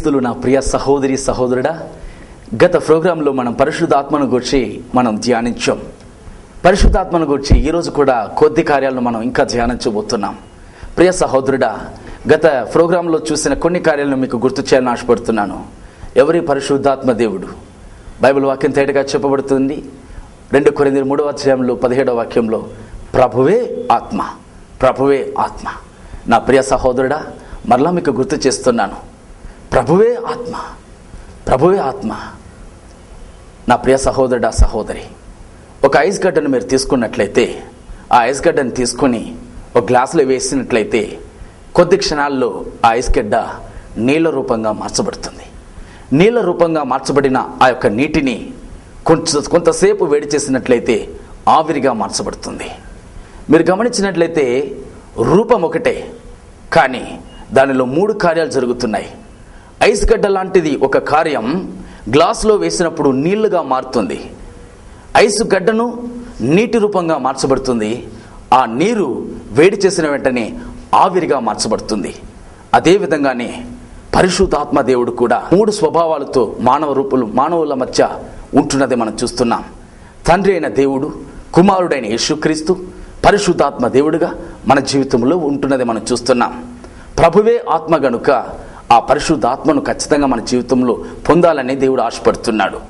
క్రీస్తులు నా ప్రియ సహోదరి సహోదరుడా గత ప్రోగ్రాంలో మనం పరిశుద్ధాత్మను గురించి మనం ధ్యానించాం. పరిశుద్ధాత్మను గురించి ఈరోజు కూడా కొద్ది కార్యాలను మనం ఇంకా ధ్యానించబోతున్నాం. ప్రియ సహోదరుడా గత ప్రోగ్రాంలో చూసిన కొన్ని కార్యాలను మీకు గుర్తు చేయాలని ఆశపడుతున్నాను. ఎవరి పరిశుద్ధాత్మ దేవుడు? బైబిల్ వాక్యం తేటగా చెప్పబడుతుంది. రెండు కొరింది మూడవ అధ్యాయంలో పదిహేడవ వాక్యంలో ప్రభువే ఆత్మ ప్రభువే ఆత్మ. నా ప్రియ సహోదరుడా మరలా మీకు గుర్తు చేస్తున్నాను. ప్రభువే ఆత్మ. ప్రభువే ఆత్మ. నా ప్రియ సహోదరుడా సహోదరి ఒక ఐస్ గడ్డను మీరు తీసుకున్నట్లయితే ఆ ఐస్ గడ్డను తీసుకొని ఒక గ్లాసులో వేసినట్లయితే కొద్ది క్షణాల్లో ఆ ఐస్ గడ్డ నీళ్ళ రూపంగా మార్చబడుతుంది. నీళ్ళ రూపంగా మార్చబడిన ఆ యొక్క నీటిని కొంచెం కొంతసేపు వేడి చేసినట్లయితే ఆవిరిగా మార్చబడుతుంది. మీరు గమనించినట్లయితే రూపం ఒకటే కానీ దానిలో మూడు కార్యాలు జరుగుతున్నాయి. ఐస్ గడ్డ లాంటిది ఒక కార్యం గ్లాసులో వేసినప్పుడు నీళ్ళుగా మారుతుంది. ఐసు గడ్డను నీటి రూపంగా మార్చబడుతుంది. ఆ నీరు వేడి చేసిన వెంటనే ఆవిరిగా మార్చబడుతుంది. అదేవిధంగానే పరిశుద్ధాత్మ దేవుడు కూడా మూడు స్వభావాలతో మానవ రూపులు మానవుల మధ్య ఉంటున్నది మనం చూస్తున్నాం. తండ్రి అయిన దేవుడు కుమారుడైన యేసుక్రీస్తు పరిశుద్ధాత్మ దేవుడుగా మన జీవితంలో ఉంటున్నది మనం చూస్తున్నాం. ప్రభువే ఆత్మ గనుక ఆ పరిశుద్ధాత్మను ఖచ్చితంగా మన జీవితంలో పొందాలని దేవుడు ఆశపడుతున్నాడు.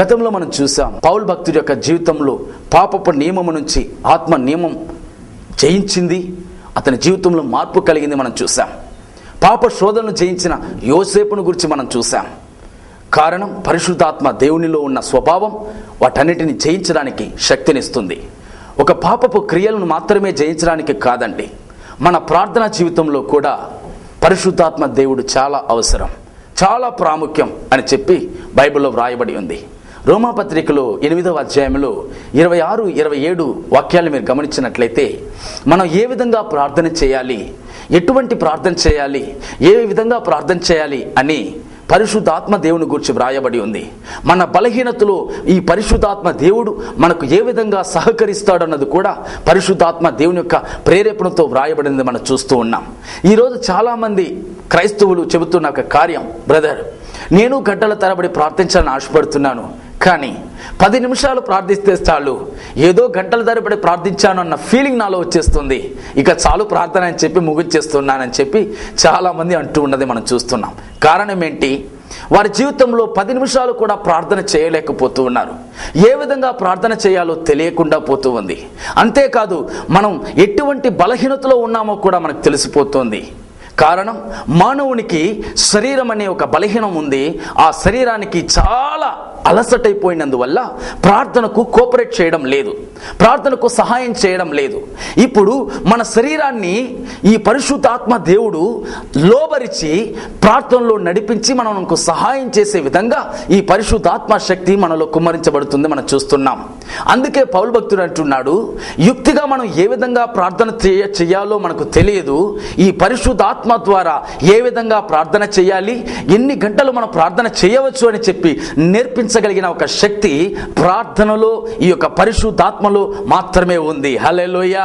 గతంలో మనం చూసాం పౌల్ భక్తుడి యొక్క జీవితంలో పాపపు నియమము నుంచి ఆత్మ నియమం జయించింది అతని జీవితంలో మార్పు కలిగింది మనం చూసాం. పాప శోధనను జయించిన యోసేపును గురించి మనం చూసాం. కారణం పరిశుద్ధాత్మ దేవునిలో ఉన్న స్వభావం వాటన్నిటిని జయించడానికి శక్తినిస్తుంది. ఒక పాపపు క్రియలను మాత్రమే జయించడానికి కాదండి మన ప్రార్థనా జీవితంలో కూడా పరిశుద్ధాత్మ దేవుడు చాలా అవసరం చాలా ప్రాముఖ్యం అని చెప్పి బైబిల్లో వ్రాయబడి ఉంది. రోమాపత్రికలో ఎనిమిదవ అధ్యాయంలో ఇరవై ఆరు ఇరవై ఏడు వాక్యాలు మీరు గమనించినట్లయితే మనం ఏ విధంగా ప్రార్థన చేయాలి ఎటువంటి ప్రార్థన చేయాలి ఏ విధంగా ప్రార్థన చేయాలి అని పరిశుద్ధాత్మ దేవుని గురించి వ్రాయబడి ఉంది. మన బలహీనతలో ఈ పరిశుద్ధాత్మ దేవుడు మనకు ఏ విధంగా సహకరిస్తాడన్నది కూడా పరిశుద్ధాత్మ దేవుని యొక్క ప్రేరేపణతో వ్రాయబడింది మనం చూస్తూ ఉన్నాం. ఈరోజు చాలామంది క్రైస్తవులు చెబుతున్న ఒక కార్యం బ్రదర్ నేను గడ్డల తరబడి ప్రార్థించాలని ఆశపడుతున్నాను. కానీ పది నిమిషాలు ప్రార్థిస్తే చాలు. ఏదో గంటల ధరపడి ప్రార్థించాను అన్న ఫీలింగ్ నాలో వచ్చేస్తుంది. ఇక చాలు ప్రార్థన అని చెప్పి ముగించేస్తున్నానని చెప్పి చాలామంది అంటూ ఉన్నది మనం చూస్తున్నాం. కారణం ఏంటి? వారి జీవితంలో పది నిమిషాలు కూడా ప్రార్థన చేయలేకపోతూ ఉన్నారు. ఏ విధంగా ప్రార్థన చేయాలో తెలియకుండా పోతూ ఉంది. అంతేకాదు మనం ఎటువంటి బలహీనతలో ఉన్నామో కూడా మనకు తెలిసిపోతుంది. కారణం మానవునికి శరీరం అనే ఒక బలహీనం ఉంది. ఆ శరీరానికి చాలా అలసటైపోయినందువల్ల ప్రార్థనకు కోఆపరేట్ చేయడం లేదు. ప్రార్థనకు సహాయం చేయడం లేదు. ఇప్పుడు మన శరీరాన్ని ఈ పరిశుద్ధాత్మ దేవుడు లోబరిచి ప్రార్థనలో నడిపించి మనకు సహాయం చేసే విధంగా ఈ పరిశుద్ధాత్మ శక్తి మనలో కుమ్మరించబడుతుంది మనం చూస్తున్నాం. అందుకే పౌల్ భక్తుడు అంటున్నాడు యుక్తిగా మనం ఏ విధంగా ప్రార్థన చేయ చేయాలో మనకు తెలియదు. ఈ పరిశుద్ధాత్మ ద్వారా ఏ విధంగా ప్రార్థన చేయాలి? ఎన్ని గంటలు మనం ప్రార్థన చేయవచ్చు? అని చెప్పి నేర్పించగలిగిన ఒక శక్తి ప్రార్థనలో ఈ యొక్క పరిశుద్ధాత్మలో మాత్రమే ఉంది. హలెలోయ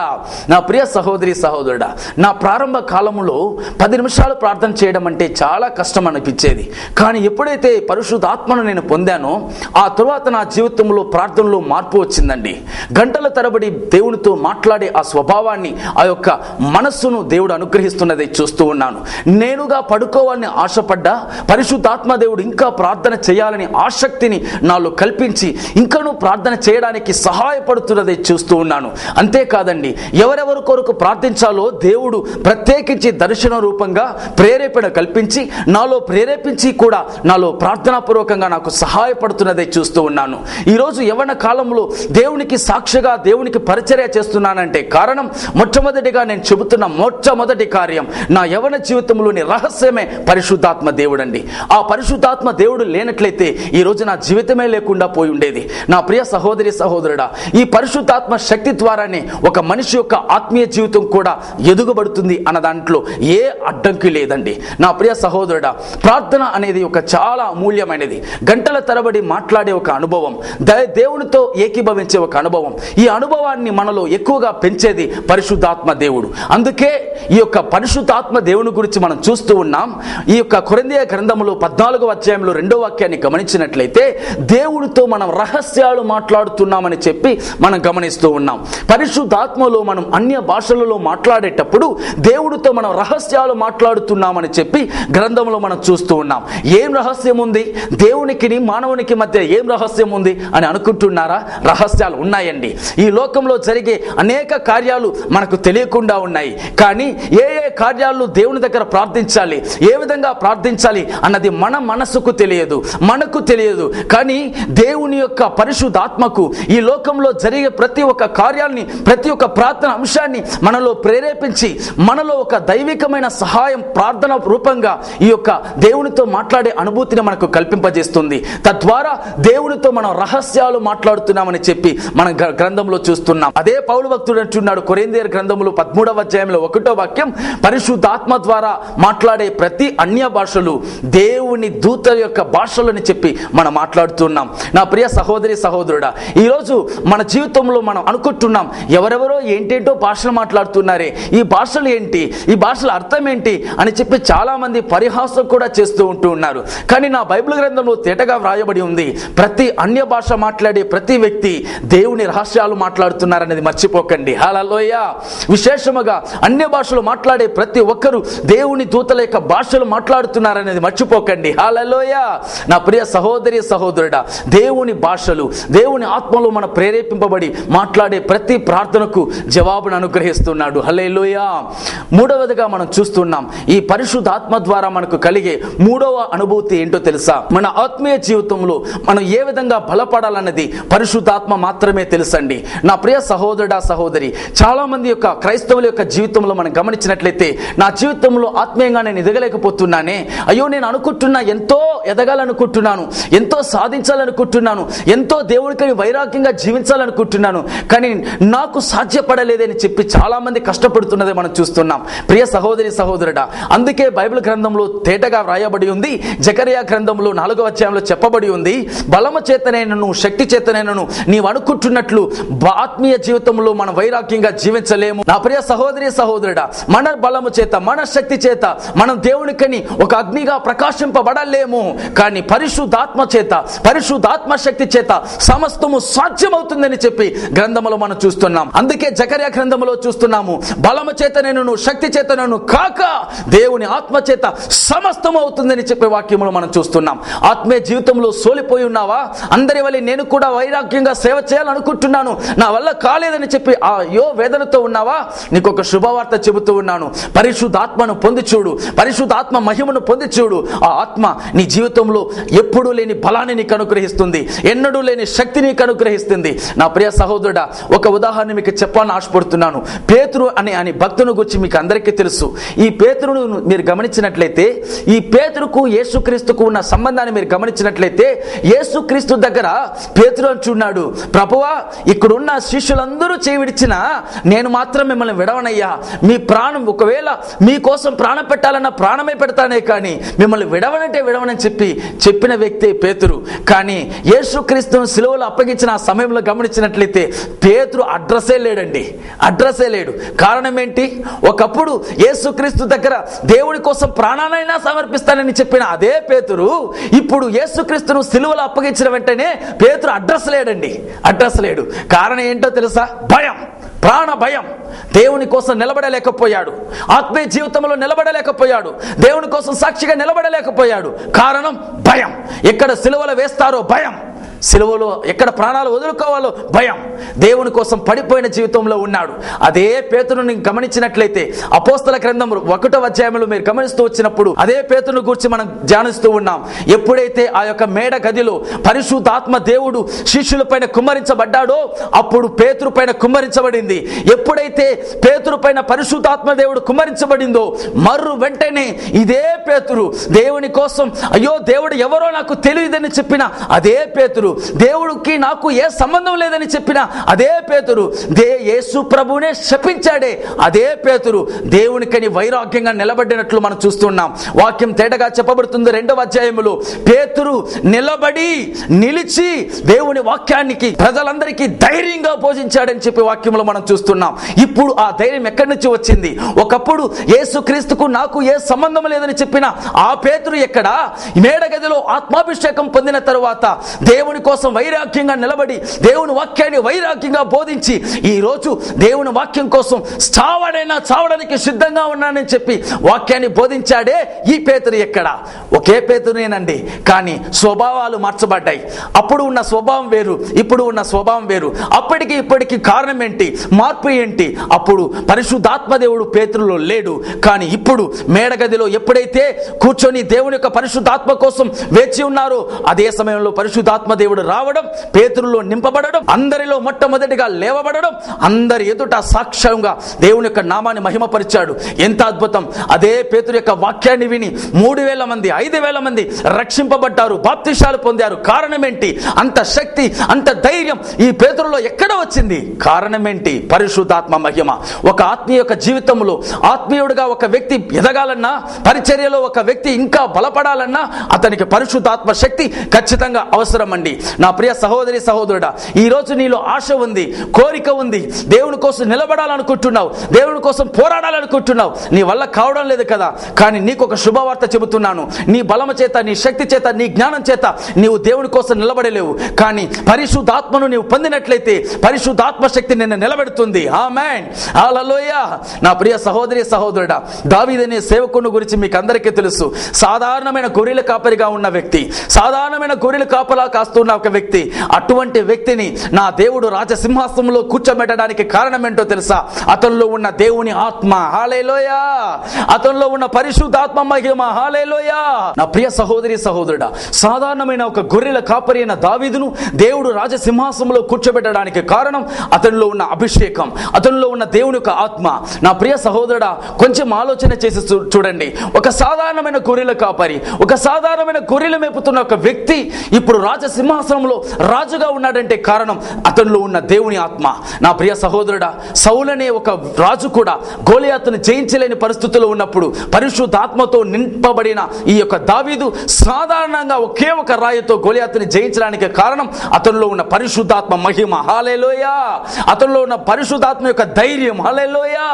నా ప్రియ సహోదరి సహోదరుడా నా ప్రారంభ కాలంలో పది నిమిషాలు ప్రార్థన చేయడం అంటే చాలా కష్టం అనిపించేది. కానీ ఎప్పుడైతే పరిశుద్ధాత్మను నేను పొందానో ఆ తర్వాత నా జీవితంలో ప్రార్థనలో మార్పు వచ్చిందండి. గంటల తరబడి దేవునితో మాట్లాడే ఆ స్వభావాన్ని ఆ యొక్క మనస్సును దేవుడు అనుగ్రహిస్తున్నది చూస్తూ ఉన్నాను. నేనుగా పడుకోవాలని ఆశపడ్డా పరిశుద్ధాత్మ దేవుడు ఇంకా ప్రార్థన చేయాలని ఆసక్తిని నాలో కల్పించి ఇంకనూ ప్రార్థన చేయడానికి సహాయపడుతున్నది చూస్తూ ఉన్నాను. అంతేకాదండి ఎవరెవరి కొరకు ప్రార్థించాలో దేవుడు ప్రత్యేకించి దర్శన రూపంగా ప్రేరేపణ కల్పించి నాలో ప్రేరేపించి కూడా నాలో ప్రార్థనాపూర్వకంగా నాకు సహాయపడుతున్నదే చూస్తూ ఉన్నాను. ఈరోజు యవన కాలంలో దేవునికి సాక్షిగా దేవునికి పరిచర్య చేస్తున్నానంటే కారణం మొట్టమొదటిగా నేను చెబుతున్న మొట్టమొదటి కార్యం నా యవన జీవితంలోని రహస్యమే పరిశుద్ధాత్మ దేవుడండి. ఆ పరిశుద్ధాత్మ దేవుడు లేనట్లయితే ఈ రోజు నా జీవితమే లేకుండా పోయి ఉండేది. నా ప్రియ సహోదరి సహోదరుడా ఈ పరిశుద్ధాత్మ శక్తి ద్వారానే ఒక మనిషి యొక్క ఆత్మీయ జీవితం కూడా ఎదుగుబడుతుంది అన్న దాంట్లో ఏ అడ్డంకి లేదండి. నా ప్రియ సహోదరుడా ప్రార్థన అనేది ఒక చాలా అమూల్యమైనది. గంటల తరబడి మాట్లాడే ఒక అనుభవం ద- దేవునితో ఏకీభవించే ఒక అనుభవం. ఈ అనుభవాన్ని మనలో ఎక్కువగా పెంచేది పరిశుద్ధాత్మ దేవుడు. అందుకే ఈ యొక్క పరిశుద్ధాత్మ దేవుని గురించి మనం చూస్తూ ఉన్నాం. ఈ యొక్క కొరిందియ గ్రంథములో పద్నాలుగో అధ్యాయంలో రెండో వాక్యాన్ని గమనించినట్లయితే దేవుడితో మనం రహస్యాలు మాట్లాడుతున్నామని చెప్పి మనం గమనిస్తూ ఉన్నాం. పరిశుద్ధాత్మలో మనం అన్య భాషలలో మాట్లాడేటప్పుడు దేవుడితో మనం రహస్యాలు మాట్లాడుతున్నామని చెప్పి గ్రంథంలో మనం చూస్తూ ఉన్నాం. ఏం రహస్యం ఉంది? దేవునికి మానవునికి మధ్య ఏం రహస్యం ఉంది అని అనుకుంటున్నారా? రహస్యాలు ఉన్నాయండి. ఈ లోకంలో జరిగే అనేక కార్యాలు మనకు తెలియకుండా ఉన్నాయి. కానీ ఏ ఏ కార్యాలు దేవుని దగ్గర ప్రార్థించాలి? ఏ విధంగా ప్రార్థించాలి అన్నది మన మనసుకు తెలియదు. మనకు తెలియదు. కానీ దేవుని యొక్క పరిశుద్ధాత్మకు ఈ లోకంలో జరిగే ప్రతి ఒక్క కార్యాన్ని ప్రతి ఒక్క ప్రార్థన అంశాన్ని మనలో ప్రేరేపించి మనలో ఒక దైవికమైన సహాయం ప్రార్థన రూపంగా ఈ యొక్క దేవునితో మాట్లాడే అనుభూతిని మనకు కల్పింపజేస్తుంది. తద్వారా దేవునితో మనం రహస్యాలు మాట్లాడుతున్నామని చెప్పి మనం గ్రంథంలో చూస్తున్నాం. అదే పౌలు భక్తుడు అంటున్నాడు కొరేందేర్ గ్రంథములు పదమూడవ అధ్యాయంలో ఒకటో వాక్యం పరిశుద్ధాత్మ ద్వారా మాట్లాడే ప్రతి అన్య భాషలు దేవుని దూత యొక్క భాషలని చెప్పి మనం మాట్లాడుతున్నాం. నా ప్రియ సహోదరి సహోదరుడా ఈరోజు మన జీవితంలో మనం అనుకుంటున్నాం ఎవరెవరో ఏంటేంటో భాషలు మాట్లాడుతున్నారే ఈ భాషలు ఏంటి ఈ భాషల అర్థం ఏంటి అని చెప్పి చాలామంది పరిహాసం కూడా చేస్తూ ఉంటూ ఉన్నారు. కానీ నా బైబిల్ గ్రంథంలో తేటగా వ్రాయబడి ఉంది ప్రతి అన్య భాష మాట్లాడే ప్రతి వ్యక్తి దేవుని రహస్యాలు మాట్లాడుతున్నారనేది మర్చిపోకండి. హలోయ విశేషముగా అన్య భాషలు మాట్లాడే ప్రతి ఒక్కరూ దేవుని దూతల యొక్క భాషలు మాట్లాడుతున్నారనేది మర్చిపోకండి. హాలలోయ నా ప్రియ సహోదరి సహోదరుడా దేవుని భాషలు దేవుని ఆత్మలో మన ప్రేరేపింపబడి మాట్లాడే ప్రతి ప్రార్థనకు జవాబును అనుగ్రహిస్తున్నాడు. హలేలోయ మూడవదిగా మనం చూస్తున్నాం ఈ పరిశుద్ధాత్మ ద్వారా మనకు కలిగే మూడవ అనుభూతి ఏంటో తెలుసా? మన ఆత్మీయ జీవితంలో మనం ఏ విధంగా బలపడాలన్నది పరిశుద్ధాత్మ మాత్రమే తెలుసండి. నా ప్రియ సహోదరుడా సహోదరి చాలా మంది యొక్క క్రైస్తవుల యొక్క జీవితంలో మనం గమనించినట్లయితే నా జీవితంలో ఆత్మీయంగా నేను ఎదగలేకపోతున్నానే అయ్యో నేను అనుకుంటున్నా ఎంతో ఎదగాలనుకుంటున్నాను ఎంతో సాధించాలనుకుంటున్నాను. ఎంతో దేవుడికి వైరాగ్యంగా జీవించాలనుకుంటున్నాను. కానీ నాకు సాధ్యపడలేదని చెప్పి చాలామంది కష్టపడుతున్నదే కష్టపడుతున్నది మనం చూస్తున్నాం. ప్రియ సహోదరి సహోదరుడా అందుకే బైబిల్ గ్రంథంలో తేటగా వ్రాయబడి ఉంది. జకరియా గ్రంథంలో నాలుగవ అధ్యాయంలో చెప్పబడి ఉంది బలమ చేతనైనను శక్తి చేతనైనను నీవు అనుకుంటున్నట్లు ఆత్మీయ జీవితంలో మనం వైరాగ్యంగా జీవించలేము. నా ప్రియ సహోదరి సహోదరుడా మన బలము చేత మన శక్తి చేత మనం దేవునికని ఒక అగ్నిగా ప్రకాశింపబడలేము. కానీ పరిశుద్ధాత్మ చేత పరిశుద్ధాత్మ శక్తి చేత సమస్తము సాధ్యమవుతుందని చెప్పి గ్రంథములో మనం చూస్తున్నాం. అందుకే జకర్య గ్రంథములో చూస్తున్నాము. బలము చేత నేను శక్తి చేత నేను కాక దేవుని ఆత్మ చేత సమస్తము అవుతుందని చెప్పే వాక్యములు మనం చూస్తున్నాం. ఆత్మీయ జీవితంలో సోలిపోయి ఉన్నావా? అందరి వల్ల నేను కూడా వైరాగ్యంగా సేవ చేయాలనుకుంటున్నాను. నా వల్ల కాలేదని చెప్పి ఆ యో వేదనతో ఉన్నావా? నీకు ఒక శుభవార్త చెబుతూ ఉన్నాను. పరిశుద్ధాత్మను పొంది చూడు. పరిశుద్ధాత్మ మహిమను పొంది చూడు. ఆ ఆత్మ నీ జీవితంలో ఎప్పుడూ లేని బలాన్ని నీకు అనుగ్రహిస్తుంది. ఎన్నడూ లేని శక్తిని నీకు అనుగ్రహిస్తుంది. నా ప్రియ సహోదరుడా ఒక ఉదాహరణ మీకు చెప్పాలని ఆశపడుతున్నాను. పేతురు అనే అని భక్తుని గురించి మీకు అందరికీ తెలుసు. ఈ పేతురును మీరు గమనించినట్లయితే ఈ పేతురుకు యేసుక్రీస్తుకు ఉన్న సంబంధాన్ని మీరు గమనించినట్లయితే యేసుక్రీస్తు దగ్గర పేతురు అంటున్నాడు ప్రభువా ఇక్కడున్న శిష్యులందరూ చేయి నేను మాత్రం మిమ్మల్ని విడవనయ్యా. మీ ప్రాణం ఒకవేళ మీకోసం ప్రాణం పెట్టాలన్న ప్రాణమే పెడతానే కానీ మిమ్మల్ని విడవనంటే విడవనని చెప్పి చెప్పిన వ్యక్తే పేతురు. కానీ యేసుక్రీస్తును సిలువలు అప్పగించిన ఆ సమయంలో గమనించినట్లయితే పేతురు అడ్రస్సే లేడండి అడ్రస్సే లేడు. కారణం ఏంటి? ఒకప్పుడు యేసుక్రీస్తు దగ్గర దేవుడి కోసం ప్రాణాలైనా సమర్పిస్తానని చెప్పిన అదే పేతురు ఇప్పుడు యేసుక్రీస్తును సిలువలు అప్పగించిన వెంటనే పేతురు అడ్రస్ లేడండి అడ్రస్ లేడు. కారణం ఏంటో తెలుసా? భయం. ప్రాణ భయం దేవుని కోసం నిలబడలేకపోయాడు. ఆత్మీయ జీవితంలో నిలబడలేకపోయాడు. దేవుని కోసం సాక్షిగా నిలబడలేకపోయాడు. కారణం భయం. ఎక్కడ సిలువలు వేస్తారో భయం. సిలువలో ఎక్కడ ప్రాణాలు వదులుకోవాలో భయం. దేవుని కోసం పడిపోయిన జీవితంలో ఉన్నాడు. అదే పేతురుని గమనించినట్లయితే అపోస్తల గ్రంథం ఒకటో అధ్యాయంలో మీరు గమనిస్తూ వచ్చినప్పుడు అదే పేతును గురించి మనం ధ్యానిస్తూ ఉన్నాం. ఎప్పుడైతే ఆ యొక్క మేడ గదిలో పరిశుద్ధాత్మ దేవుడు శిష్యుల పైన కుమ్మరించబడ్డాడో అప్పుడు పేతురు పైన కుమ్మరించబడింది. ఎప్పుడైతే పేతురు పైన పరిశుద్ధాత్మ దేవుడు కుమ్మరించబడిందో మర్రు వెంటనే ఇదే పేతురు దేవుని కోసం అయ్యో దేవుడు ఎవరో నాకు తెలియదని చెప్పిన అదే పేతురు దేవుడికి నాకు ఏ సంబంధం లేదని చెప్పిన అదే పేతురు దే యేసు ప్రభునే శపించాడే. అదే పేతురు దేవునికని వైరాగ్యంగా నిలబడినట్లు మనం చూస్తున్నాం. వాక్యం తేటగా చెప్పబడుతుంది రెండవ అధ్యాయములో. పేతురు నిలబడి నిలిచి దేవుని వాక్యానికి ప్రజలందరికీ ధైర్యంగా పోషించాడని చెప్పి వాక్యంలో మనం చూస్తున్నాం. ఇప్పుడు ఆ ధైర్యం ఎక్కడి నుంచి వచ్చింది? ఒకప్పుడు యేసుక్రీస్తుకు నాకు ఏ సంబంధం లేదని చెప్పిన ఆ పేతురు ఎక్కడ? మేడగదిలో ఆత్మాభిషేకం పొందిన తరువాత దేవుని కోసం వైరాగ్యంగా నిలబడి దేవుని వాక్యాన్ని వైరాగ్యంగా బోధించి ఈ రోజు దేవుని వాక్యం కోసం చావడైనా చావడానికి సిద్ధంగా ఉన్నానని చెప్పి వాక్యాన్ని బోధించాడే ఈ పేతురు ఎక్కడ? ఒకే పేతురేనండి కానీ స్వభావాలు మార్చబడ్డాయి. అప్పుడు ఉన్న స్వభావం వేరు ఇప్పుడు ఉన్న స్వభావం వేరు. అప్పటికి ఇప్పటికి కారణం ఏంటి? మార్పు ఏంటి? అప్పుడు పరిశుద్ధాత్మ దేవుడు పేతురులో లేడు. కానీ ఇప్పుడు మేడగదిలో ఎప్పుడైతే కూర్చొని దేవుని యొక్క పరిశుద్ధాత్మ కోసం వేచి ఉన్నారో అదే సమయంలో పరిశుద్ధాత్మదేవుడు దేవుడు రావడం పేతురులో నింపబడడం అందరిలో మొట్టమొదటిగా లేవబడడం అందరి ఎదుట సాక్ష్యంగా దేవుని యొక్క నామాన్ని మహిమపరిచాడు. ఎంత అద్భుతం! అదే పేతురు యొక్క వాక్యాన్ని విని మూడు వేల మంది ఐదు వేల మంది రక్షింపబడ్డారు బాప్తిషాలు పొందారు. కారణం ఏంటి అంత శక్తి అంత ధైర్యం ఈ పేతురులో ఎక్కడ వచ్చింది? కారణం ఏంటి పరిశుద్ధాత్మ మహిమ. ఒక ఆత్మీయ యొక్క జీవితంలో ఆత్మీయుడిగా ఒక వ్యక్తి ఎదగాలన్నా పరిచర్యలో ఒక వ్యక్తి ఇంకా బలపడాలన్నా అతనికి పరిశుద్ధాత్మ శక్తి ఖచ్చితంగా అవసరం అండి నా ప్రియ సహోదరి సహోదరుడా ఈ రోజు నీలో ఆశ ఉంది కోరిక ఉంది. దేవుని కోసం నిలబడాలనుకుంటున్నావు దేవుని కోసం పోరాడాలనుకుంటున్నావు. నీ వల్ల కావడం లేదు కదా కానీ నీకు ఒక శుభవార్త చెబుతున్నాను. నీ బలం చేత నీ శక్తి చేత నీ జ్ఞానం చేత నీవు దేవుని కోసం నిలబడలేవు. కానీ పరిశుద్ధాత్మను నీవు పొందినట్లయితే పరిశుద్ధాత్మ శక్తి నిన్ను నిలబెడుతుంది. ఆ మ్యాన్ నా ప్రియ సహోదరి సహోదరుడా దావీదనే సేవకుని గురించి మీకు అందరికీ తెలుసు. సాధారణమైన గొర్రెల కాపరిగా ఉన్న వ్యక్తి సాధారణమైన గొర్రెల కాపలా ఉన్న ఒక వ్యక్తి అటువంటి వ్యక్తిని నా దేవుడు రాజసింహాసనంలో కూర్చోబెట్టడానికి కారణం ఏంటో తెలుసా? అతనిలో ఉన్న దేవుని ఆత్మ హాలేలోయా! అతనిలో ఉన్న పరిశుద్ధాత్మ మహిమ హాలేలోయా! నా ప్రియ సహోదరి సహోదరుడా సాధారణమైన ఒక గొర్రెల కాపరి అయిన దావీదును దేవుడు రాజసింహాసనంలో కూర్చోబెట్టడానికి కారణం అతనిలో ఉన్న అభిషేకం అతనిలో ఉన్న దేవుని యొక్క ఆత్మ. నా ప్రియ సహోదరుడా కొంచెం ఆలోచన చేసి చూ- చూడండి. ఒక సాధారణమైన గొర్రెల కాపరి ఒక సాధారణమైన గొర్రెలు మేపుతున్న ఒక వ్యక్తి ఇప్పుడు రాజసింహ సింహాసనంలో రాజుగా ఉన్నాడంటే కారణం అతనిలో ఉన్న దేవుని ఆత్మ. నా ప్రియ సహోదరుడా సౌలనే ఒక రాజు కూడా గోలియాతును జయించలేని పరిస్థితుల్లో ఉన్నప్పుడు పరిశుద్ధాత్మతో నింపబడిన ఈ యొక్క దావీదు సాధారణంగా ఒకే ఒక రాయితో గోలియాతుని జయించడానికి కారణం అతనిలో ఉన్న పరిశుద్ధాత్మ మహిమ. హాలేలోయా అతనిలో ఉన్న పరిశుద్ధాత్మ యొక్క ధైర్యం. హాలేలోయా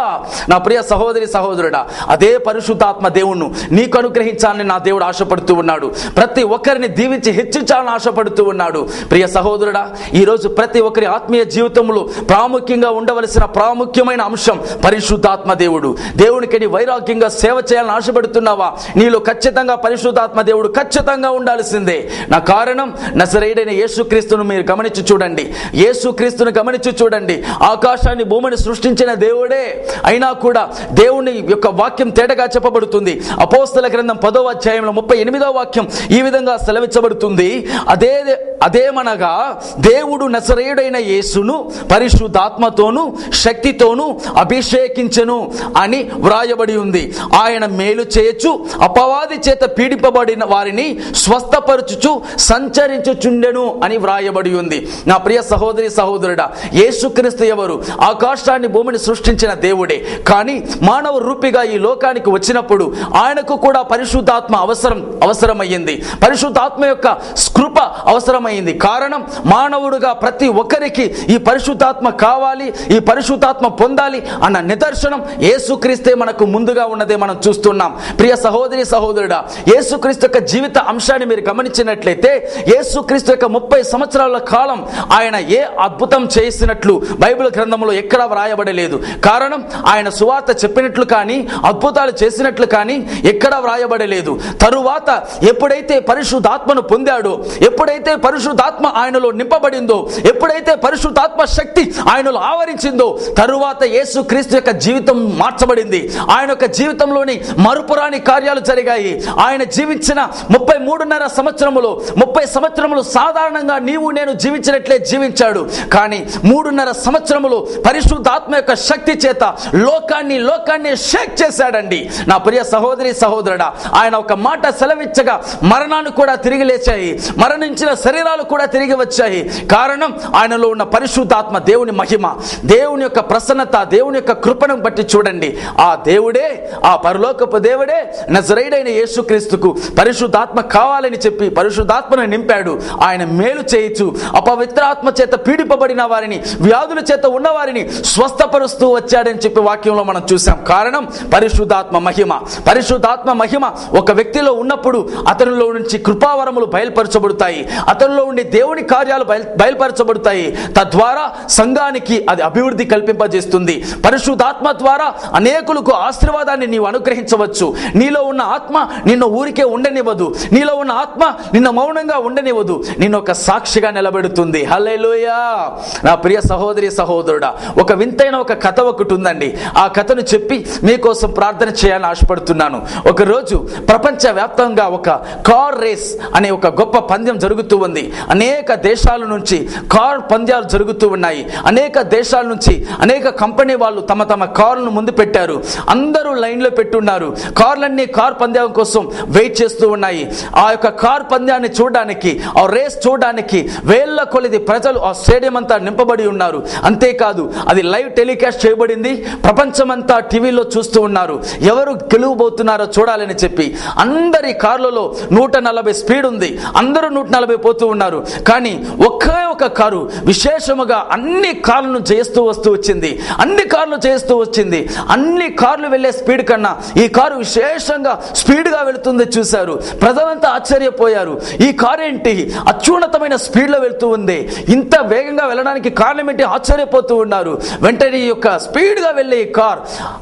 నా ప్రియ సహోదరి సహోదరుడా అదే పరిశుద్ధాత్మ దేవుణ్ణి నీకు అనుగ్రహించాలని నా దేవుడు ఆశపడుతూ ఉన్నాడు. ప్రతి ఒక్కరిని దీవించి హెచ్చించాలని ఆశపడుతూ ఉన్నాడు. ప్రియ సహోదరుడా ఈరోజు ప్రతి ఒక్కరి ఆత్మీయ జీవితంలో ప్రాముఖ్యంగా ఉండవలసిన ప్రాముఖ్యమైన అంశం పరిశుద్ధాత్మ దేవుడు. దేవునికి నీ వైరాగ్యంగా సేవ చేయాలని ఆశపడుతున్నావా? నీలో ఖచ్చితంగా పరిశుద్ధాత్మ దేవుడు ఖచ్చితంగా ఉండాల్సిందే. నా కారణం నసరేడైన యేసుక్రీస్తును మీరు గమనించి చూడండి. యేసుక్రీస్తును గమనించి చూడండి. ఆకాశాన్ని భూమిని సృష్టించిన దేవుడే. అయినా కూడా దేవుని యొక్క వాక్యం తేటగా చెప్పబడుతుంది. అపోస్తల గ్రంథం పదో అధ్యాయంలో ముప్పై ఎనిమిదో వాక్యం ఈ విధంగా సెలవించబడుతుంది అదే అదేమనగా దేవుడు నసరేయుడైన యేసును పరిశుద్ధాత్మతోను శక్తితోను అభిషేకించను అని వ్రాయబడి ఉంది. ఆయన మేలు చేయొచ్చు అపవాది చేత పీడిపబడిన వారిని స్వస్థపరచుచు సంచరించుచుండెను అని వ్రాయబడి ఉంది. నా ప్రియ సహోదరి సహోదరుడా యేసుక్రీస్తు ఎవరు? ఆకాశాన్ని భూమిని సృష్టించిన దేవుడే. కానీ మానవ రూపిగా ఈ లోకానికి వచ్చినప్పుడు ఆయనకు కూడా పరిశుద్ధాత్మ అవసరం అవసరమయ్యింది. పరిశుద్ధాత్మ యొక్క కృప అవసరమైంది. కారణం మానవుడుగా ప్రతి ఒక్కరికి ఈ పరిశుద్ధాత్మ కావాలి ఈ పరిశుద్ధాత్మ పొందాలి అన్న నిదర్శనం ఏసుక్రీస్తే మనకు ముందుగా ఉన్నదే మనం చూస్తున్నాం. ప్రియ సహోదరి సహోదరుడా ఏసుక్రీస్తు యొక్క జీవిత అంశాన్ని మీరు గమనించినట్లయితే ఏసుక్రీస్తు యొక్క ముప్పై సంవత్సరాల కాలం ఆయన ఏ అద్భుతం చేసినట్లు బైబిల్ గ్రంథంలో ఎక్కడా వ్రాయబడలేదు. కారణం ఆయన సువార్త చెప్పినట్లు కానీ అద్భుతాలు చేసినట్లు కానీ ఎక్కడా వ్రాయబడలేదు. తరువాత ఎప్పుడైతే పరిశుద్ధాత్మను పొందాడో ఎప్పుడైతే పరిశుద్ధాత్మ ఆయనలో నింపబడిందో ఎప్పుడైతే పరిశుద్ధాత్మ శక్తి ఆయనలో ఆవరించిందో తరువాత యేసు క్రీస్తు యొక్క జీవితం మార్చబడింది. ఆయన యొక్క జీవితంలోని మరుపురాని కార్యాలు జరిగాయి. ఆయన జీవించిన ముప్పై మూడున్నర సంవత్సరములు ముప్పై సంవత్సరములు సాధారణంగా నీవు నేను జీవించినట్లే జీవించాడు. కానీ మూడున్నర సంవత్సరములు పరిశుద్ధాత్మ యొక్క శక్తి చేత లోకాన్ని లోకాన్ని షేక్ చేశాడండి. నా ప్రియ సహోదరి సహోదరుడా ఆయన ఒక మాట సెలవిచ్చగా మరణాన్ని కూడా తిరిగి లేచాయి. మరణించిన శరీరాలు కూడా తిరిగి వచ్చాయి. కారణం ఆయనలో ఉన్న పరిశుద్ధాత్మ దేవుని మహిమ. దేవుని యొక్క ప్రసన్నత దేవుని యొక్క కృపను బట్టి చూడండి. ఆ దేవుడే ఆ పరలోకపు దేవుడే నజరైడైన యేసుక్రీస్తుకు పరిశుద్ధాత్మ కావాలని చెప్పి పరిశుద్ధాత్మను నింపాడు. ఆయన మేలు చేయొచ్చు అపవిత్రాత్మ చేత పీడిపబడిన వారిని వ్యాధుల చేత ఉన్నవారిని స్వస్థపరుస్తూ వచ్చాడని చెప్పి వాక్యంలో మనం చూసాం కారణం పరిశుద్ధాత్మ మహిమ. పరిశుద్ధాత్మ మహిమ ఒక వ్యక్తిలో ఉన్నప్పుడు అతనిలో నుంచి కృపావరములు బయలుపరచబడతాయి. అతనిలో ఉండి దేవుని కార్యాలు బయలు బయలుపరచబడతాయి. తద్వారా సంఘానికి అది అభివృద్ధి కల్పింపజేస్తుంది. పరిశుద్ధాత్మ ద్వారా అనేకులకు ఆశీర్వాదాన్ని నీవు అనుగ్రహించవచ్చు. నీలో ఉన్న ఆత్మ నిన్ను ఊరికే ఉండనివ్వదు. నీలో ఉన్న ఆత్మ నిన్ను మౌనంగా ఉండనివ్వదు. నిన్ను ఒక సాక్షిగా నిలబెడుతుంది. హల్లెలూయా! నా ప్రియ సహోదరి సహోదరుడా ఒక వింతైన ఒక కథ ఒకటి ఉందండి. ఆ కథను చెప్పి మీకోసం ప్రార్థన చేయాలని ఆశపడుతున్నాను. ఒకరోజు ప్రపంచ వ్యాప్తంగా ఒక కార్ రేస్ అనే ఒక గొప్ప పందెం జరుగుతూ ఉంది అనేక దేశాల నుంచి కార్ పంద్యాలు జరుగుతూ ఉన్నాయి అనేక దేశాల నుంచి అనేక కంపెనీ వాళ్ళు తమ తమ కార్లను ముందు పెట్టారు. అందరూ లైన్లో పెట్టున్నారు. కార్లన్నీ కార్ పంద్యం కోసం వెయిట్ చేస్తూ ఉన్నాయి ఆ యొక్క కార్ పంద్యాన్ని చూడడానికి ఆ రేస్ చూడడానికి వేళ్ళ కొలిది ప్రజలు ఆ స్టేడియం అంతా నింపబడి ఉన్నారు. అంతేకాదు అది లైవ్ టెలికాస్ట్ చేయబడింది. ప్రపంచమంతా టీవీలో చూస్తూ ఉన్నారు. ఎవరు గెలువబోతున్నారో చూడాలని చెప్పి. అందరి కార్లలో నూట నలభై స్పీడ్ ఉంది అందరూ నూట నలభై పోతూ ఉన్నారు. కానీ ఒకే ఒక కారు విశేషముగా అన్ని కార్లను చేస్తూ వస్తూ వచ్చింది. అన్ని కార్లు చేస్తూ వచ్చింది. అన్ని కార్లు వెళ్ళే స్పీడ్ కన్నా ఈ కారు విశేషంగా స్పీడ్గా వెళుతుంది చూశారు. ప్రజలంతా ఆశ్చర్యపోయారు. ఈ కారు ఏంటి? అత్యున్నతమైన స్పీడ్లో వెళుతూ ఉంది. ఇంత వేగంగా వెళ్ళడానికి కారణం ఏంటి? ఆశ్చర్యపోతూ ఉన్నారు. వెంటనే ఈ యొక్క స్పీడ్గా వెళ్ళే ఈ కార్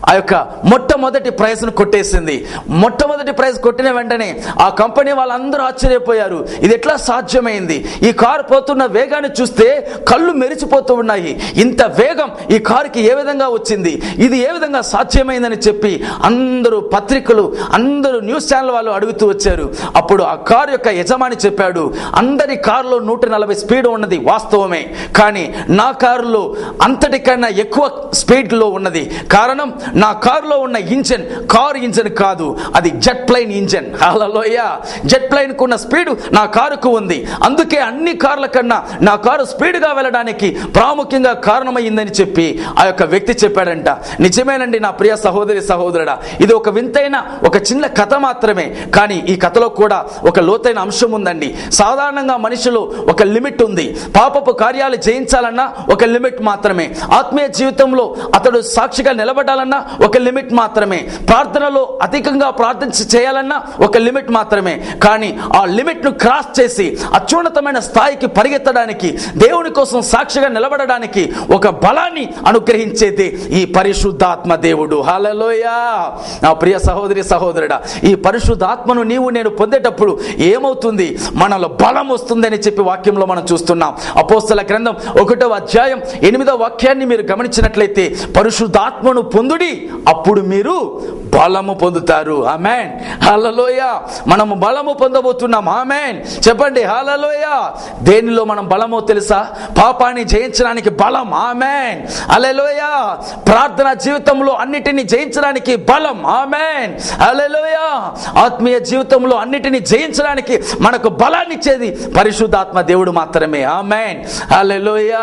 ఆ యొక్క మొట్టమొదటి ప్రైజ్ను కొట్టేసింది. మొట్టమొదటి ప్రైజ్ కొట్టిన వెంటనే ఆ కంపెనీ వాళ్ళందరూ ఆశ్చర్యపోయారు. ఇది ఎట్లా సాధ్యమైంది. ఈ కారు పోతున్న వేగాన్ని చూస్తే కళ్ళు మెరిచిపోతూ ఉన్నాయి. ఇంత వేగం ఈ కారుకి ఏ విధంగా వచ్చింది? ఇది ఏ విధంగా సాధ్యమైందని చెప్పి అందరూ పత్రికలు అందరూ న్యూస్ ఛానల్ వాళ్ళు అడుగుతూ వచ్చారు. అప్పుడు ఆ కారు యొక్క యజమాని చెప్పాడు అందరి కారులో నూట నలభై స్పీడ్ ఉన్నది వాస్తవమే. కానీ నా కారులో అంతటికన్నా ఎక్కువ స్పీడ్లో ఉన్నది. కారణం నా కారులో ఉన్న ఇంజన్ కారు ఇంజన్ కాదు. అది జెట్ ప్లైన్ ఇంజన్. హలోయ జెట్ ప్లైన్కు ఉన్న స్పీడ్ నా కారుకు ఉంది. అందుకే అన్ని కార్ల కన్నా నా కారు స్పీడ్గా వెళ్ళడానికి ప్రాముఖ్యంగా కారణమైందని చెప్పి ఆ యొక్క వ్యక్తి చెప్పాడంట. నిజమేనండి నా ప్రియ సహోదరి సహోదరుడా ఇది ఒక వింతైన ఒక చిన్న కథ మాత్రమే కానీ ఈ కథలో కూడా ఒక లోతైన అంశం ఉందండి. సాధారణంగా మనిషిలో ఒక లిమిట్ ఉంది. పాపపు కార్యాలు జయించాలన్నా ఒక లిమిట్ మాత్రమే. ఆత్మీయ జీవితంలో అతడు సాక్షిగా నిలబడాలన్నా ఒక లిమిట్ మాత్రమే. ప్రార్థనలో అధికంగా ప్రార్థన చేయాలన్నా ఒక లిమిట్ మాత్రమే. కానీ ఆ లిమిట్ను క్రాస్ చేసి అత్యున్నతమైన స్థాయికి పరిగెత్తడానికి దేవుని కోసం సాక్షిగా నిలబడడానికి ఒక బలాన్ని అనుగ్రహించేది ఈ పరిశుద్ధాత్మ దేవుడు. హలలోయా నా ప్రియ సహోదరి సహోదరుడా ఈ పరిశుద్ధాత్మను నీవు నేను పొందేటప్పుడు ఏమవుతుంది? మనలో బలం వస్తుందని చెప్పి వాక్యంలో మనం చూస్తున్నాం. అపోస్తల గ్రంథం ఒకటో అధ్యాయం ఎనిమిదో వాక్యాన్ని మీరు గమనించినట్లయితే పరిశుద్ధాత్మను పొందుడి అప్పుడు మీరు బలము పొందుతారు. ఆమెన్. హలలోయ మనము బలము పొందబోతున్నాం. ఆమెన్. చెప్పండి హల్లలోయ దేనిలో మనం బలమో తెలుసా? పాపాన్ని జయించడానికి బలం. ఆమెన్ అలెలోయ ప్రార్థన జీవితంలో అన్నిటిని జయించడానికి బలం. ఆమెన్ హల్లలోయ ఆత్మీయ జీవితంలో అన్నిటిని జయించడానికి మనకు బలాన్నిచ్చేది పరిశుద్ధాత్మ దేవుడు మాత్రమే. ఆమెన్ అలెలోయ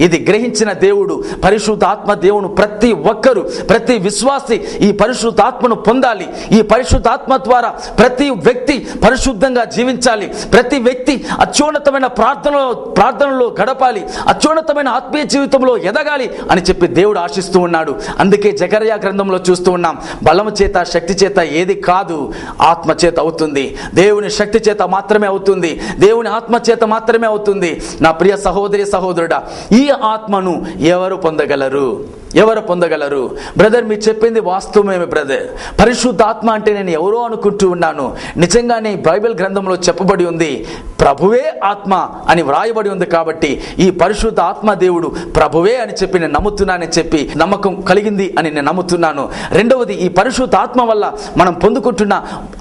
ఇది గ్రహించిన దేవుడు పరిశుద్ధాత్మ దేవుడు ప్రతి ఒక్కరు ప్రతి విశ్వాసి ఈ పరిశుద్ధాత్మను పొందాలి. ఈ పరిశుద్ధాత్మ ద్వారా ప్రతి వ్యక్తి పరిశుద్ధంగా జీవించాలి. ప్రతి వ్యక్తి అత్యున్నతమైన ప్రార్థనలో ప్రార్థనలో గడపాలి అత్యున్నతమైన ఆత్మీయ జీవితంలో ఎదగాలి అని చెప్పి దేవుడు ఆశిస్తూ ఉన్నాడు. అందుకే జకర్యా గ్రంథంలో చూస్తూ ఉన్నాం బలం చేత శక్తి చేత ఏది కాదు ఆత్మ చేత అవుతుంది. దేవుని శక్తి చేత మాత్రమే అవుతుంది. దేవుని ఆత్మ చేత మాత్రమే అవుతుంది. నా ప్రియ సహోదరి సహోదరుడా ఈ ఆత్మను ఎవరు పొందగలరు? ఎవరు పొందగలరు? బ్రదర్ మీరు చెప్పింది వాస్తవమే బ్రదర్? పరిశుద్ధాత్మ అంటే నేను ఎవరో అనుకుంటూ ఉన్నాను. నిజంగానే బైబిల్ గ్రంథంలో చెప్పబడి ఉంది ప్రభువే ఆత్మ అని వ్రాయబడి ఉంది కాబట్టి ఈ పరిశుద్ధ ఆత్మ దేవుడు ప్రభువే అని చెప్పి నేను నమ్ముతున్నానని చెప్పి నమ్మకం కలిగింది అని నేను నమ్ముతున్నాను. రెండవది ఈ పరిశుద్ధ ఆత్మ వల్ల మనం పొందుకుంటున్న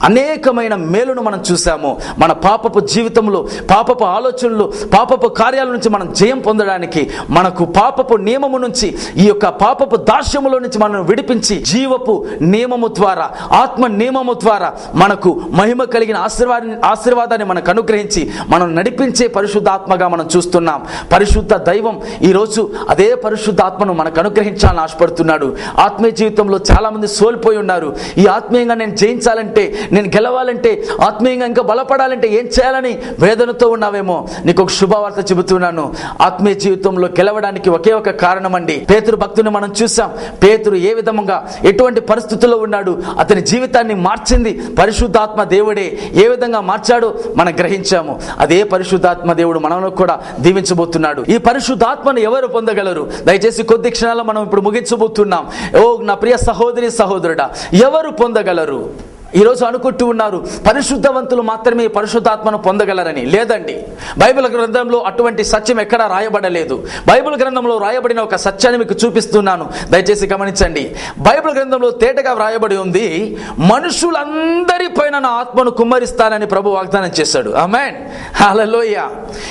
అనేకమైన మేలును మనం చూసాము మన పాపపు జీవితంలో పాపపు ఆలోచనలు పాపపు కార్యాల నుంచి మనం జయం పొందడానికి మనకు పాపపు నియమము నుంచి ఈ యొక్క పాపపు దాస్యములో నుంచి మనం విడిపించి జీవపు నియమము ద్వారా ఆత్మ నియమము ద్వారా మనకు మహిమ కలిగిన ఆశీర్వాద ఆశీర్వాదాన్ని మనకు అనుగ్రహించి మనం నడిపించే పరిశుద్ధాత్మగా మనం చూస్తున్నాం. పరిశుద్ధ దైవం ఈరోజు అదే పరిశుద్ధాత్మను మనకు అనుగ్రహించాలని ఆశపడుతున్నాడు. ఆత్మీయ జీవితంలో చాలామంది సోల్పోయి ఉన్నారు. ఈ ఆత్మీయంగా నేను జయించాలంటే నేను గెలవాలంటే ఆత్మీయంగా ఇంకా బలపడాలంటే ఏం చేయాలని వేదనతో ఉన్నావేమో? నీకు ఒక శుభవార్త చెబుతున్నాను. ఆత్మీయ జీవితంలో గెలవడానికి ఒకే ఒక కారణం అండి పేతురు భక్తుని మనం చూసాం. పేతురు ఏ విధముగా ఎటువంటి పరిస్థితుల్లో ఉన్నాడు? అతని జీవితాన్ని మార్చింది పరిశుద్ధాత్మ దేవుడే. ఏ విధంగా మార్చాడో మనం గ్రహించాము. అదే పరిశుద్ధాత్మ దేవుడు మనలో కూడా దీవించబోతున్నాడు. ఈ పరిశుద్ధాత్మను ఎవరు పొందగలరు? దయచేసి కొద్ది క్షణాల్లో మనం ఇప్పుడు ముగించబోతున్నాం. ఓ నా ప్రియ సహోదరి సహోదరుడా ఎవరు పొందగలరు? ఈరోజు అనుకుంటూ ఉన్నారు పరిశుద్ధవంతులు మాత్రమే పరిశుద్ధాత్మను పొందగలరని. లేదండి. బైబిల్ గ్రంథంలో అటువంటి సత్యం ఎక్కడా రాయబడలేదు. బైబిల్ గ్రంథంలో రాయబడిన ఒక సత్యాన్ని మీకు చూపిస్తున్నాను. దయచేసి గమనించండి. బైబిల్ గ్రంథంలో తేటగా వ్రాయబడి ఉంది మనుషులందరిపైన నా ఆత్మను కుమ్మరిస్తానని ప్రభు వాగ్దానం చేశాడు. Amen hallelujah.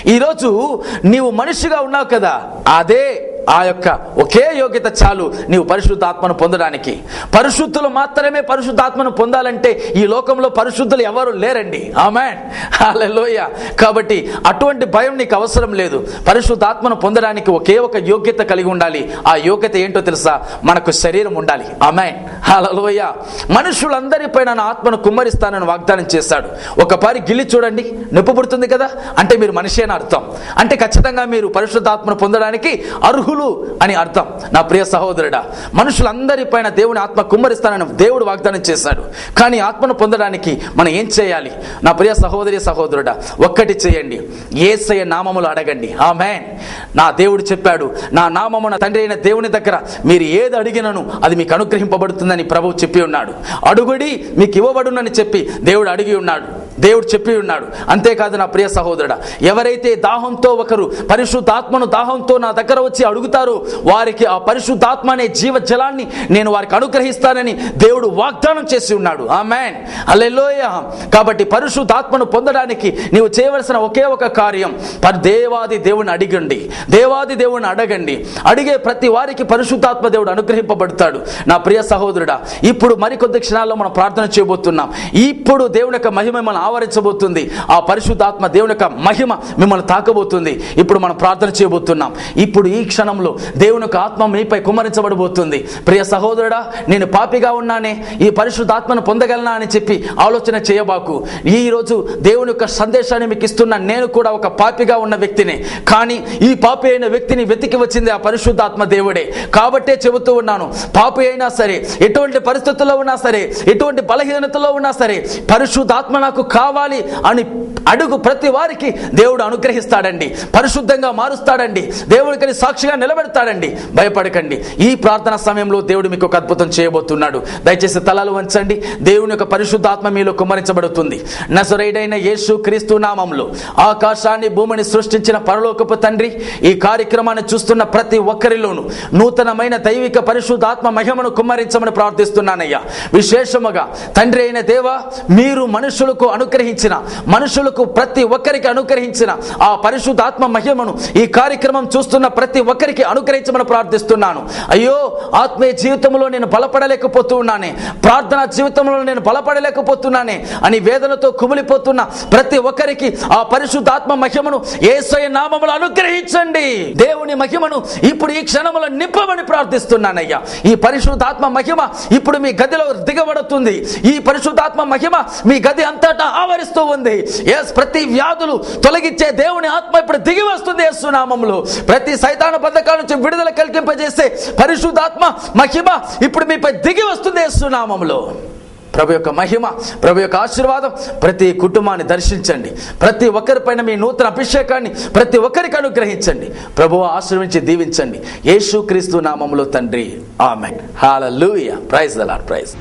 ఈరోజు నీవు మనిషిగా ఉన్నావు కదా? అదే. ఆ యొక్క ఒకే యోగ్యత చాలు నీవు పరిశుద్ధాత్మను పొందడానికి. పరిశుద్ధులు మాత్రమే పరిశుద్ధాత్మను పొందాలంటే ఈ లోకంలో పరిశుద్ధులు ఎవరు లేరండి. ఆమె లోయ కాబట్టి అటువంటి భయం నీకు అవసరం లేదు. పరిశుద్ధాత్మను పొందడానికి ఒకే ఒక యోగ్యత కలిగి ఉండాలి. ఆ యోగ్యత ఏంటో తెలుసా? మనకు శరీరం ఉండాలి. ఆమె లోయ మనుషులందరిపై నా ఆత్మను కుమ్మరిస్తానని వాగ్దానం చేశాడు. ఒకపారి గిల్లి చూడండి. నొప్పి పుడుతుంది కదా? అంటే మీరు మనిషి అని అర్థం. అంటే ఖచ్చితంగా మీరు పరిశుద్ధాత్మను పొందడానికి అర్హు అర్హులు అని అర్థం. నా ప్రియ సహోదరుడా మనుషులందరిపైన దేవుని ఆత్మ కుమ్మరిస్తానని దేవుడు వాగ్దానం చేశాడు. కానీ ఆత్మను పొందడానికి మనం ఏం చేయాలి? నా ప్రియ సహోదరి సహోదరుడా ఒక్కటి చేయండి. ఏసయ నామములు అడగండి. ఆమె నా దేవుడు చెప్పాడు నా నామమున తండ్రి అయిన దేవుని దగ్గర మీరు ఏది అడిగినను అది మీకు అనుగ్రహింపబడుతుందని ప్రభువు చెప్పి ఉన్నాడు. అడుగుడి మీకు ఇవ్వబడునని చెప్పి దేవుడు అడిగి ఉన్నాడు. దేవుడు చెప్పి ఉన్నాడు అంతేకాదు నా ప్రియ సహోదరుడా ఎవరైతే దాహంతో ఒకరు పరిశుద్ధాత్మను దాహంతో నా దగ్గర వచ్చి అడుగుతారో వారికి ఆ పరిశుద్ధాత్మ అనే జీవ జలాన్ని నేను వారికి అనుగ్రహిస్తానని దేవుడు వాగ్దానం చేసి ఉన్నాడు. ఆ మ్యాన్ అల్లెలోయ కాబట్టి పరిశుద్ధాత్మను పొందడానికి నీవు చేయవలసిన ఒకే ఒక కార్యం పర్ దేవాది దేవుని అడిగండి దేవాది దేవుని అడగండి. అడిగే ప్రతి వారికి పరిశుద్ధాత్మ దేవుడు అనుగ్రహింపబడతాడు. నా ప్రియ సహోదరుడా ఇప్పుడు మరికొద్ది క్షణాల్లో మనం ప్రార్థన చేయబోతున్నాం. ఇప్పుడు దేవుని యొక్క మహిమ మన ఆవరించబోతుంది. ఆ పరిశుద్ధాత్మ దేవుని యొక్క మహిమ మిమ్మల్ని తాకబోతుంది. ఇప్పుడు మనం ప్రార్థన చేయబోతున్నాం. ఇప్పుడు ఈ క్షణంలో దేవుని యొక్క ఆత్మ మీపై కుమరించబడబోతుంది ప్రియ సహోదరుడా నేను పాపిగా ఉన్నానే ఈ పరిశుద్ధాత్మను పొందగలనా అని చెప్పి ఆలోచన చేయబాకు. ఈ రోజు దేవుని యొక్క సందేశాన్ని మీకు ఇస్తున్న నేను కూడా ఒక పాపిగా ఉన్న వ్యక్తిని. కానీ ఈ పాపి అయిన వ్యక్తిని వెతికి వచ్చింది ఆ పరిశుద్ధాత్మ దేవుడే. కాబట్టే చెబుతూ ఉన్నాను పాపి అయినా సరే ఎటువంటి పరిస్థితుల్లో ఉన్నా సరే ఎటువంటి బలహీనతలో ఉన్నా సరే పరిశుద్ధాత్మ నాకు కావాలి అని అడుగు ప్రతి వారికి దేవుడు అనుగ్రహిస్తాడండి. పరిశుద్ధంగా మారుస్తాడండి. దేవుడికని సాక్షిగా నిలబెడతాడండి. భయపడకండి. ఈ ప్రార్థన సమయంలో దేవుడు మీకు ఒక అద్భుతం చేయబోతున్నాడు. దయచేసి తలలు వంచండి. దేవుని యొక్క పరిశుద్ధాత్మ మీలో కుమ్మరించబడుతుంది. నసురైడైన యేసు క్రీస్తు నామంలో ఆకాశాన్ని భూమిని సృష్టించిన పరలోకపు తండ్రి ఈ కార్యక్రమాన్ని చూస్తున్న ప్రతి ఒక్కరిలోనూ నూతనమైన దైవిక పరిశుద్ధాత్మ మహిమను కుమ్మరించమని ప్రార్థిస్తున్నానయ్యా. విశేషముగా తండ్రి అయిన దేవ మీరు మనుషులకు అనుగ్రహించిన మనుషులకు ప్రతి ఒక్కరికి అనుగ్రహించిన ఆ పరిశుద్ధాత్మ మహిమను ఈ కార్యక్రమం చూస్తున్న ప్రతి ఒక్కరికి అనుగ్రహించమని ప్రార్థిస్తున్నాను. అయ్యో ఆత్మీయ జీవితంలో నేను బలపడలేకపోతూ ఉన్నానే ప్రార్థనా జీవితంలో నేను బలపడలేకపోతున్నానే అని వేదనతో కుమిలిపోతున్న ప్రతి ఒక్కరికి ఆ పరిశుద్ధాత్మ మహిమను ఏసయ నామములు అనుగ్రహించండి. దేవుని మహిమను ఇప్పుడు ఈ క్షణములో నింపమని ప్రార్థిస్తున్నానయ్యా. ఈ పరిశుద్ధాత్మ మహిమ ఇప్పుడు మీ గదిలో దిగబడుతుంది. ఈ పరిశుద్ధాత్మ మహిమ మీ గది అంతటా ఆవరిస్తూ ఉంది. ఎస్ ప్రతి వ్యాధులు తొలగించే దేవుని ఆత్మ ఇప్పుడు దిగి వస్తుంది యేసునామంలో ప్రతి సైతాన పథకాల నుంచి విడుదల కల్పింపజేస్తే పరిశుద్ధాత్మ మహిమ ఇప్పుడు మీపై దిగి వస్తుంది యేసునామంలో ప్రభు యొక్క మహిమ ప్రభు యొక్క ఆశీర్వాదం ప్రతి కుటుంబాన్ని దర్శించండి. ప్రతి ఒక్కరిపైన మీ నూతన అభిషేకాన్ని ప్రతి ఒక్కరికి అనుగ్రహించండి. ప్రభు ఆశ్రమించి దీవించండి. యేసు క్రీస్తు నామంలో తండ్రి ఆమె హాలూయ ప్రైజ్ దలార్ ప్రైజ్